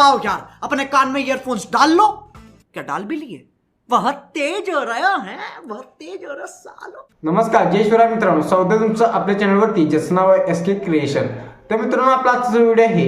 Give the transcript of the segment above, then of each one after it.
आओ यार अपने कान में ईयरफोन्स डाल लो। क्या डाल भी लिए? बहुत तेज हो रहा है बहुत तेज हो रहा सालो। नमस्कार जय शिवराय मित्रांनो स्वागत आहे तुमचं आपल्या चॅनलवरती ज्याचं नाव आहे एस के क्रिएशन तर मित्रांनो आपला आजचा व्हिडिओ आहे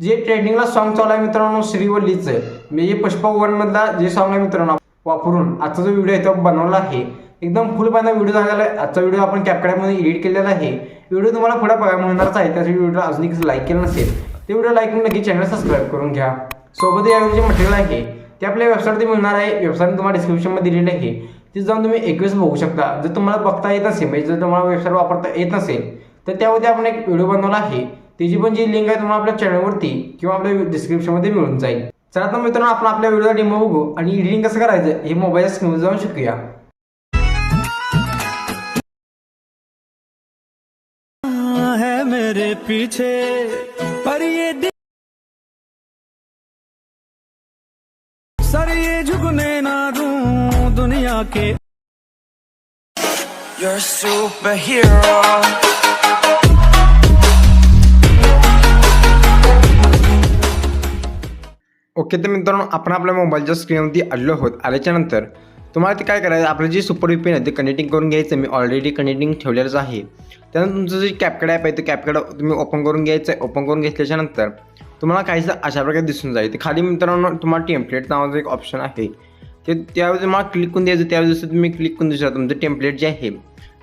जे ट्रेंडिंगला सॉन्ग चालू आहे मित्रांनो श्रीवल्लीचं म्हणजे जे पुष्पा वन मधला जे सॉन्ग आहे मित्रांनो वापरून आजचा जो व्हिडिओ आहे तो बनवला आहे. एकदम फुल पाहिजे व्हिडिओ झालेला आहे. आजचा व्हिडिओ आपण कॅपकड्यामध्ये एडिट केलेला आहे. व्हिडिओ तुम्हाला पुढे बघा मिळणारच आहे. त्यासाठी व्हिडिओ अजून लाईक केलं नसेल ते व्हिडिओ लाईक करून नक्की चॅनल सबस्क्राईब करून घ्या. सोबत या व्हिडिओचे मटेरियल आहे ते आपल्या वेबसाईटवरती मिळणार आहे. वेबसाईट तुम्हाला डिस्क्रिप्शनमध्ये दिलेली आहे तिथे जाऊन तुम्ही एकवीस बघू शकता. जर तुम्हाला बघता येत नसेल म्हणजे जर तुम्हाला वेबसाईट वापरता येत नसेल तर त्यामध्ये आपण एक व्हिडिओ बनवला आहे. त्याची पण जी लिंक आहे तुम्हाला आपल्या चॅनलवरती किंवा आपल्या डिस्क्रिप्शनमध्ये मिळून जाईल. चला तर मित्रांनो आपण आपल्या व्हिडिओला डेमो बघू आणि एडिटिंग कसं करायचं हे मोबाईलच्या स्क्रीनवर जाऊन शिकूया. मेरे पीछे झुकने ना दूं दुनिया के। You're a superhero. ओके तर मित्रांनो आपण आपल्या मोबाईलच्या स्क्रीनवरती आलेलो आहोत. आल्याच्यानंतर तुम्हाला ते काय करायचं आपलं जे सुपर पेन आहे ते कनेक्टिंग करून घ्यायचं मी ऑलरेडी कनेक्टिंग ठेवलेलंच आहे. त्यानंतर तुमचं जे कॅपकड ॲप आहे ते कॅपकड तुम्ही ओपन करून घ्यायचं आहे. ओपन करून घेतल्याच्यानंतर तुम्हाला काहीसं अशा प्रकारे दिसून जाईल. ते खाली मित्रांनो तुम्हाला टेम्पलेट नावाचं एक ऑप्शन आहे. ते त्यावेळी तुम्हाला क्लिक करून द्यायचं त्यावेळी जसं तुम्ही क्लिक करून दिसणार तुमचं टेम्पलेट जे आहे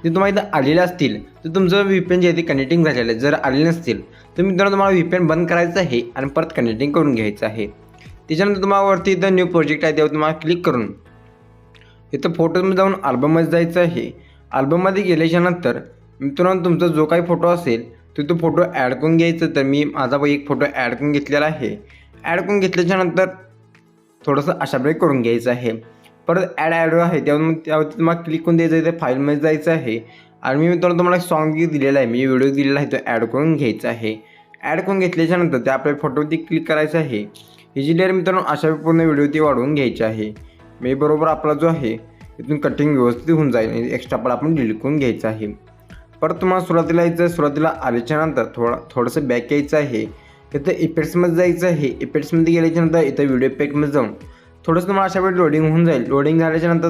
ते तुम्हाला इथं आलेले असतील. तर तुमचं व्हीपीएन जे आहे ते कनेक्टिंग झालेलं आहे. जर आलेले नसतील तर मित्रांनो तुम्हाला व्हीपीएन बंद करायचं आहे आणि परत कनेक्टिंग करून घ्यायचं आहे. त्याच्यानंतर तुम्हाला वरती इथं न्यू प्रोजेक्ट आहे त्यावर तुम्हाला क्लिक करून इथं फोटोमध्ये जाऊन अल्बममध्ये जायचं आहे. अल्बममध्ये गेल्याच्यानंतर मित्रांनो तुमचा जो काही फोटो असेल तर तो फोटो ॲड करून घ्यायचा. तर मी माझा एक फोटो ॲड करून घेतलेला आहे. ॲड करून घेतल्याच्यानंतर थोडंसं अशा प्रकारे करून घ्यायचं आहे. परत ॲड ॲड आहे त्यावर त्यावरती तुम्हाला क्लिक करून द्यायचं आहे ते फाईलमध्ये जायचं आहे. आणि मी मित्रांनो तुम्हाला सॉन्ग दिलेला आहे मी व्हिडिओ दिलेला आहे तो ॲड करून घ्यायचा आहे. ॲड करून घेतल्याच्यानंतर त्या आपल्या फोटोवरती क्लिक करायचं आहे. ही लेअर मित्रांनो अशा पूर्ण व्हिडिओ वाढवून घ्यायची आहे. मी बरोबर आपला जो आहे इथून कटिंग व्यवस्थित होऊन जाईल एक्स्ट्रा पण आपण डिलीट करून घ्यायचं आहे. परत तुम्हाला सुरुवातीला यायचं सुरुवातीला आल्याच्यानंतर थोडा थोडंसं बॅक यायचं आहे. इथं इफेक्ट्समध्ये जायचं आहे. इफेक्ट्समध्ये गेल्याच्यानंतर इथं व्हिडिओ पॅकमध्ये जाऊन थोडंसं तुम्हाला अशा वेळी लोडिंग होऊन जाईल. लोडिंग झाल्याच्यानंतर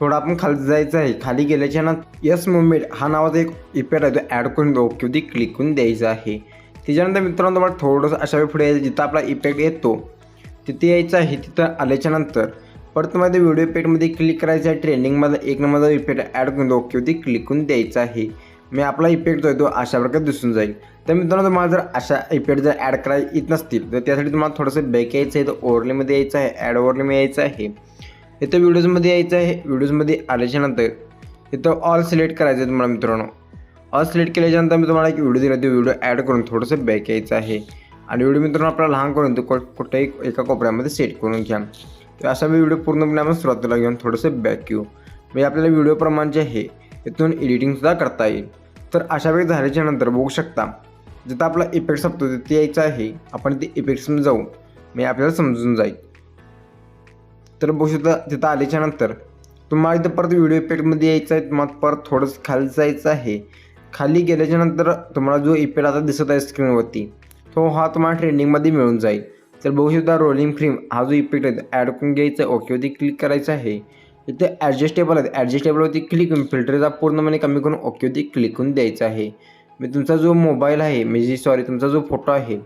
थोडं आपण खाली जायचं आहे. खाली गेल्याच्यानंतर यस मुवमेंट हा नावाचा एक इफेक्ट आहे तो ॲड करून देऊ. किंवा ती क्लिक करून द्यायचं आहे. त्याच्यानंतर मित्रांनो तुम्हाला थोडंसं अशा वेळी पुढे यायचं जिथं आपला इफेक्ट येतो तिथे यायचं आहे तिथं आल्याच्यानंतर परत तुम्हाला व्हिडिओ पेटमध्ये क्लिक करायचं आहे. ट्रेंडिंगमध्ये एक नंबरचा इफेक्ट ॲड करून देऊ किंवा क्लिक करून द्यायचं आहे. मी आपला इफेक्ट जो आहे तो अशा प्रकारे दिसून जाईल. तर मित्रांनो तुम्हाला जर अशा इफेक्ट जर ॲड करायला येत नसतील तर त्यासाठी तुम्हाला थोडंसं बॅक यायचं आहे. तर ओवरलीमध्ये यायचं आहे. ॲड ओव्हरलेमध्ये यायचं आहे. इथं व्हिडिओजमध्ये यायचं आहे. व्हिडिओजमध्ये आल्याच्यानंतर इथं ऑल सिलेक्ट करायचं आहे तुम्हाला मित्रांनो. ऑल सिलेक्ट केल्याच्यानंतर मी तुम्हाला एक व्हिडिओ दिला. तो व्हिडिओ ॲड करून थोडंसं बॅक यायचं आहे. आणि व्हिडिओ मित्रांनो आपल्याला लहान करून तो को- कुठेही एका कोपऱ्यामध्ये सेट करून घ्या. तर असा मी व्हिडिओ पूर्णपणे आपण सुरुवातीला घेऊन थोडंसं बॅक येऊ. म्हणजे आपल्याला व्हिडिओप्रमाणे जे आहे इथून एडिटिंगसुद्धा करता येईल. तर अशा वेळी झाल्याच्यानंतर बघू शकता जिथं आपला इफेक्ट संपतो तिथे यायचं आहे. आपण ते इफेक्ट्समध्ये जाऊ. म्हणजे आपल्याला समजून जाईल. तर बघू शकता तिथं आल्याच्यानंतर तुम्हाला इथं परत व्हिडिओ इफेक्टमध्ये यायचं आहे. तुम्हाला परत थोडंसं खाली जायचं आहे. खाली गेल्याच्यानंतर तुम्हाला जो इफेक्ट आता दिसत आहे स्क्रीनवरती तो हा तुम्हाला ट्रेंडिंगमध्ये मिळून जाईल. तर बघू शकता रोलिंग फ्रेम हा जो इफेक्ट आहे ॲड करून घ्यायचा आहे ओकेवरती क्लिक करायचं आहे. इथे ॲडजस्टेबल आहेत. ॲडजस्टेबलवरती क्लिक करून फिल्टरचा पूर्णपणे कमी करून ओकेवरती क्लिक करून द्यायचं आहे. मी तुमचा जो मोबाईल आहे म्हणजे सॉरी तुमचा जो फोटो आहे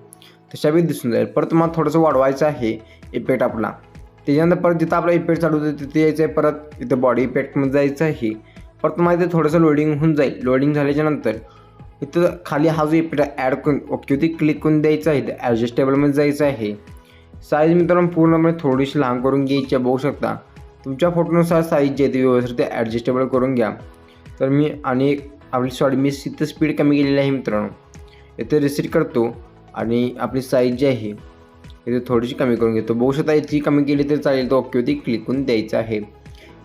तशा वेळी दिसून जाईल. परत तुम्हाला थोडंसं वाढवायचं आहे इफेक्ट आपला. त्याच्यानंतर परत जिथं आपला इफेक्ट चालू होतं तिथे यायचं आहे परत. इथं बॉडी इफेक्टमध्ये जायचं आहे. परत तुम्हाला इथे थोडंसं लोडिंग होऊन जाईल. लोडिंग झाल्याच्यानंतर इथं खाली हा जो इफेक्ट ॲड करून ओकेवरती क्लिक करून द्यायचा आहे तर ॲडजस्टेबलमध्ये जायचं आहे. साईज मित्रांनो पूर्णपणे थोडीशी लहान करून घ्यायची बघू शकता. तुमच्या फोटोनुसार साईज जे आहे ती व्यवस्थित ते ॲडजस्टेबल करून घ्या. तर मी आणि आपली सॉरी मी इथं स्पीड कमी केलेली आहे मित्रांनो. इथे रिसीट करतो आणि आपली साईज जी आहे इथे थोडीशी कमी करून घेतो. बघू शकता इथे कमी केली तर चालेल तर ओकेवरती क्लिक करून द्यायचं आहे.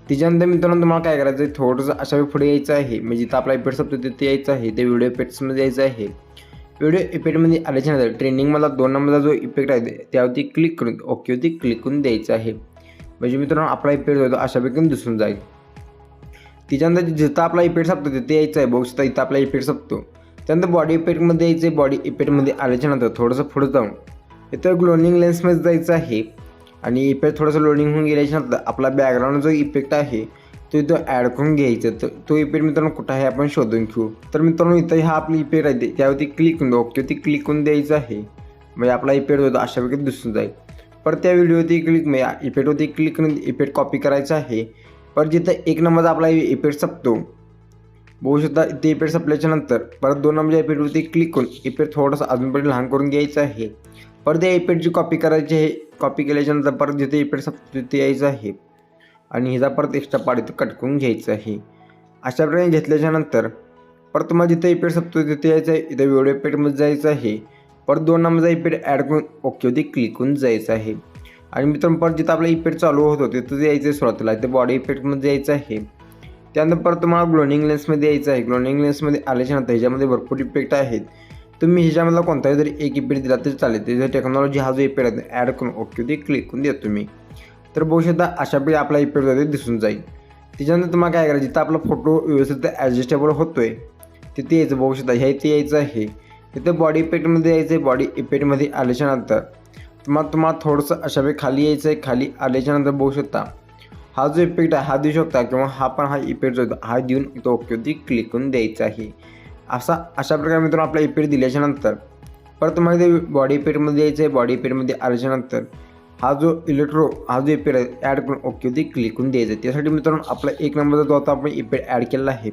त्याच्यानंतर मित्रांनो तुम्हाला काय करायचं आहे? थोडंसं अशा वेळी पुढे यायचं आहे. म्हणजे जिथं आपला इफेक्ट संपतो तिथे यायचं आहे. ते व्हिडिओ इफेक्ट्समध्ये यायचं आहे. व्हिडिओ इफेक्टमध्ये आल्याच्यानंतर ट्रेंडिंगमधला दोन नंबरचा जो इफेक्ट आहे त्यावरती क्लिक करून ओकेवरती क्लिक करून द्यायचं आहे. म्हणजे मित्रांनो आपला इफेक्ट होतो अशा पैकी दिसून जाईल. त्याच्यानंतर जिथं आपला इफेक्ट संपतो तिथे यायचं आहे बघू शकता इथं आपला इफेक्ट संपतो त्यानंतर बॉडी इफेक्टमध्ये यायचं आहे. बॉडी इफेक्टमध्ये आल्याच्यानंतर थोडंसं पुढं जाऊन इथं ग्लोनिंग लेन्समध्ये जायचं आहे. आणि इफेक्ट थोडंसं लोडिंग होऊन गेल्याच्यानंतर आपला बॅकग्राऊंड जो इफेक्ट आहे तो इथं ॲड करून घ्यायचा. तर तो इफेक्ट मित्रांनो कुठं आहे आपण शोधून घेऊ. तर मित्रांनो इथं हा आपली इफेक्ट आहे त्यावरती क्लिक करून ओके ती क्लिक करून द्यायचं आहे. म्हणजे आपला इफेक्ट होतो अशा प्रकारे दिसून जाईल. परत त्या व्हिडिओवरती क्लिक म्हणजे इफेक्टवरती क्लिक करून इफेक्ट कॉपी करायचा आहे. परत जिथं एक नंबरचा आपला इफेक्ट संपतो. बघू शकता ते इफेक्ट संपल्याच्या नंतर परत दोन नंबरच्या इफेक्टवरती क्लिक करून इफेक्ट थोडंसं अजूनपर्यंत लहान करून घ्यायचं आहे. परत त्या इफेक्टची कॉपी करायची आहे कॉपी केल्याच्यानंतर परत जिथे इपेड सप्त तिथे यायचं आहे. आणि हिचा परत एक्स्ट्रा पाड इथं कटकून घ्यायचं आहे. अशा प्रकारे घेतल्याच्यानंतर परत तुम्हाला जिथे इफेक्ट सप्त तिथे यायचं आहे. इथं व्हिडिओ पेडमध्ये जायचं आहे. परत दोन नंबरचा इपेड ॲड करून ओकेवरती क्लिक करून जायचं आहे. आणि मित्रांनो परत जिथं आपला इपेड चालू होत होते तिथं यायचं आहे सुरुवातीला. इथे बॉडी इफेक्टमध्ये यायचं आहे. त्यानंतर परत तुम्हाला ग्लोनिंग लेन्समध्ये यायचं आहे. ग्लोनिंग लेन्समध्ये आल्याच्यानंतर ह्याच्यामध्ये भरपूर इफेक्ट आहेत. तुम्ही ह्याच्यामधला कोणताही जरी एक इफेक्ट दिला तरी चालेल. त्याच्या टेक्नॉलॉजी हा जो इफेक्ट आहे ॲड करून ओकेवरती क्लिक करून देतो तुम्ही. तर बघू शकता अशा प्रकारे आपला इफेक्ट दिसून जाईल. त्याच्यानंतर तुम्हाला काय करायचं जिथं आपला फोटो व्यवस्थित ॲडजस्टेबल होतो आहे तिथे यायचं बघू शकता ह्या इथे यायचं आहे. तिथे बॉडी इफेक्टमध्ये यायचं आहे बॉडी इफेक्टमध्ये आल्याच्यानंतर तुम्हाला तुम्हाला थोडंसं अशा वेळी खाली यायचं आहे खाली आल्याच्यानंतर बघू शकता. हा जो इफेक्ट आहे हा देऊ शकता किंवा हा पण हा इफेक्ट जो हा देऊन तो ओके क्लिक करून द्यायचा आहे. असा अशा प्रकारे मित्रांनो आपला इफेक्ट दिल्याच्यानंतर परत तुम्हाला ते बॉडी पेडमध्ये यायचं आहे बॉडी पेडमध्ये आल्याच्यानंतर हा जो इलेक्ट्रो हा जो इपीड आहे ॲड करून ओके क्लिक करून द्यायचं आहे. त्यासाठी मित्रांनो आपला एक नंबरचा जो आता आपण इफेक्ट ॲड केलेला आहे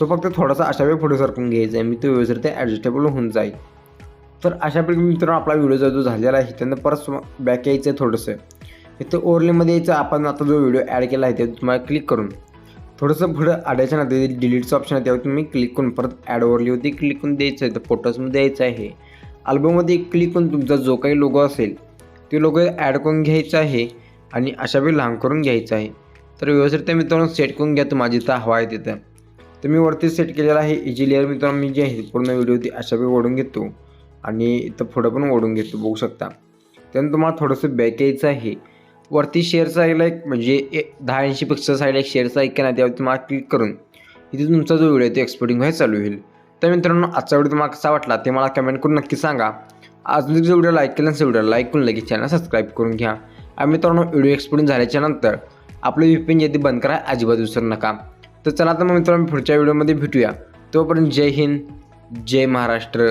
तो फक्त थोडासा अशा वेळी पुढे सरकून घ्यायचा आहे. मी तो व्यवस्थित ॲडजस्टेबल होऊन जाईल. तर अशा प्रकारे मित्रांनो आपला व्हिडिओ जो झालेला आहे त्यांना परत बॅक यायचं आहे थोडंसं. इथं ओरलीमध्ये यायचं आपण आता जो व्हिडिओ ॲड केला आहे ते तुम्हाला क्लिक करून थोडंसं पुढं आडायच्या नंतर डिलीटचं ऑप्शन आहे त्यावर तुम्ही क्लिक करून परत ॲड होती क्लिक करून द्यायचं आहे. तर फोटोजमध्ये द्यायचं आहे. अल्बममध्ये क्लिक करून तुमचा जो काही लोगो असेल ते लोगो ॲड करून घ्यायचा आहे आणि अशा वेळी लहान करून घ्यायचं आहे. तर व्यवस्थित मित्रांनो सेट करून घ्या तुम्हाला जिथं हवा आहे तिथं. तर मी वरती सेट केलेला आहे. इजी लेअर मित्रांनो मी जे आहे पूर्ण व्हिडिओ ती अशा वेळी ओढून घेतो. आणि इथं पुढं पण ओढून घेतो बघू शकता. त्यानंतर तुम्हाला थोडंसं बॅक यायचं आहे. वरती शेअरचा साईडला एक म्हणजे एक दहा ऐंशी पिक्सल साईडला एक शेअरचा ऐक नाही त्यावर तुम्हाला क्लिक करून इथे तुमचा जो व्हिडिओ आहे तो एक्सपोर्टिंग व्हायला चालू होईल. तर मित्रांनो आजचा व्हिडिओ तुम्हाला कसा वाटला ते मला कमेंट करून नक्की सांगा. अजून जो व्हिडिओ लाईक केला नसेल व्हिडिओ लाईक करून लगेच चॅनल सबस्क्राईब करून घ्या. आणि मित्रांनो व्हिडिओ एक्सपोर्टिंग झाल्याच्यानंतर आपलं व्ही जे ते बंद करा अजिबात विसरू नका. तर चला तर मग मित्रांनो पुढच्या व्हिडिओमध्ये भेटूया. तोपर्यंत जय हिंद जय महाराष्ट्र.